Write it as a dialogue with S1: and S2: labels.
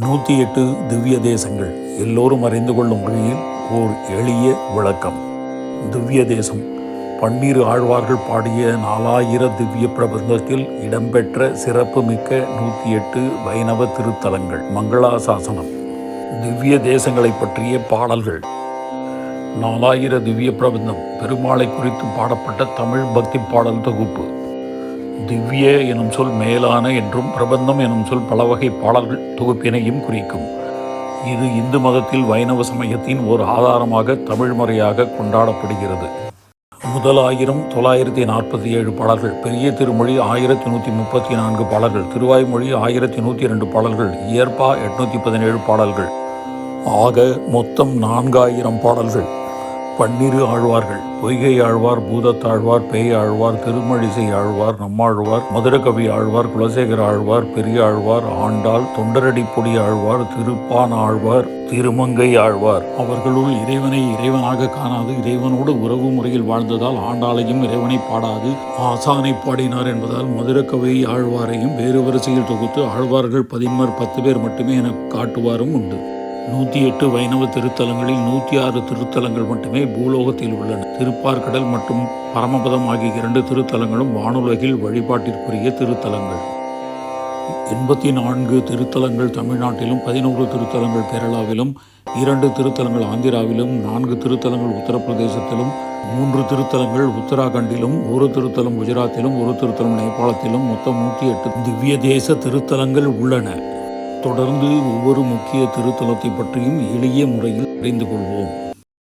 S1: நூற்றி எட்டு திவ்ய தேசங்கள் எல்லோரும் அறிந்து கொள்ளும் வகையில் ஓர் எளிய விளக்கம். திவ்ய தேசம். பன்னீர் ஆழ்வார்கள் பாடிய நாலாயிர திவ்ய பிரபந்தத்தில் இடம்பெற்ற சிறப்புமிக்க நூற்றி எட்டு வைணவ திருத்தலங்கள். மங்களாசாசனம். திவ்ய தேசங்களை பற்றிய பாடல்கள். நாலாயிர திவ்ய பிரபந்தம். பெருமாளை குறித்து பாடப்பட்ட தமிழ் பக்தி பாடல் தொகுப்பு. திவ்ய எனும் சொல் மேலான என்றும் பிரபந்தம் எனும் சொல் பல வகை பாடல்கள் தொகுப்பினையும் குறிக்கும். இது இந்து மதத்தில் வைணவ சமயத்தின் ஒரு ஆதாரமாக தமிழ் முறையாக கொண்டாடப்படுகிறது. முதல் ஆயிரம் தொள்ளாயிரத்தி நாற்பத்தி ஏழு பாடல்கள் பெரிய திருமொழி ஆயிரத்தி நூற்றி முப்பத்தி நான்கு பாடல்கள் திருவாய்மொழி ஆயிரத்தி நூற்றி ரெண்டு பாடல்கள் இயற்பா எட்நூற்றி பதினேழு பாடல்கள். ஆக மொத்தம் நான்காயிரம் பாடல்கள். பன்னிரு ஆழ்வார்கள். பொய்கை ஆழ்வார் பூதத்தாழ்வார் பேய் ஆழ்வார் திருமழிசை ஆழ்வார் நம்மாழ்வார் மதுரகவி ஆழ்வார் குலசேகர ஆழ்வார் பெரிய ஆழ்வார் ஆண்டாள் தொண்டரடி பொடி ஆழ்வார் திருப்பான் ஆழ்வார் திருமங்கை ஆழ்வார். அவர்களுள் இறைவனை இறைவனாக காணாது இறைவனோடு உறவு முறையில் வாழ்ந்ததால் ஆண்டாளையும் இறைவனை பாடாது ஆசானை பாடினார் என்பதால் மதுரக்கவை ஆழ்வாரையும் வேறு வரிசையில் தொகுத்து ஆழ்வார்கள் பதின்மர் பத்து பேர் மட்டுமே என காட்டுவாரும் உண்டு. நூற்றி எட்டு வைணவ திருத்தலங்களில் நூற்றி ஆறு திருத்தலங்கள் மட்டுமே பூலோகத்தில் உள்ளன. திருப்பார்கடல் மற்றும் பரமபதம் ஆகிய இரண்டு திருத்தலங்களும் வானுலகில் வழிபாட்டிற்குரிய திருத்தலங்கள். எண்பத்தி நான்கு திருத்தலங்கள் தமிழ்நாட்டிலும் பதினோரு திருத்தலங்கள் கேரளாவிலும் இரண்டு திருத்தலங்கள் ஆந்திராவிலும் நான்கு திருத்தலங்கள் உத்தரப்பிரதேசத்திலும் மூன்று திருத்தலங்கள் உத்தராகண்டிலும் ஒரு திருத்தலம் குஜராத்திலும் ஒரு திருத்தலம் நேபாளத்திலும் மொத்தம் நூற்றி எட்டு திவ்ய தேச திருத்தலங்கள் உள்ளன. தொடர்ந்து ஒவ்வொரு முக்கிய திருத்தலத்தை பற்றியும் எளிய முறையில் அறிந்து கொள்வோம்.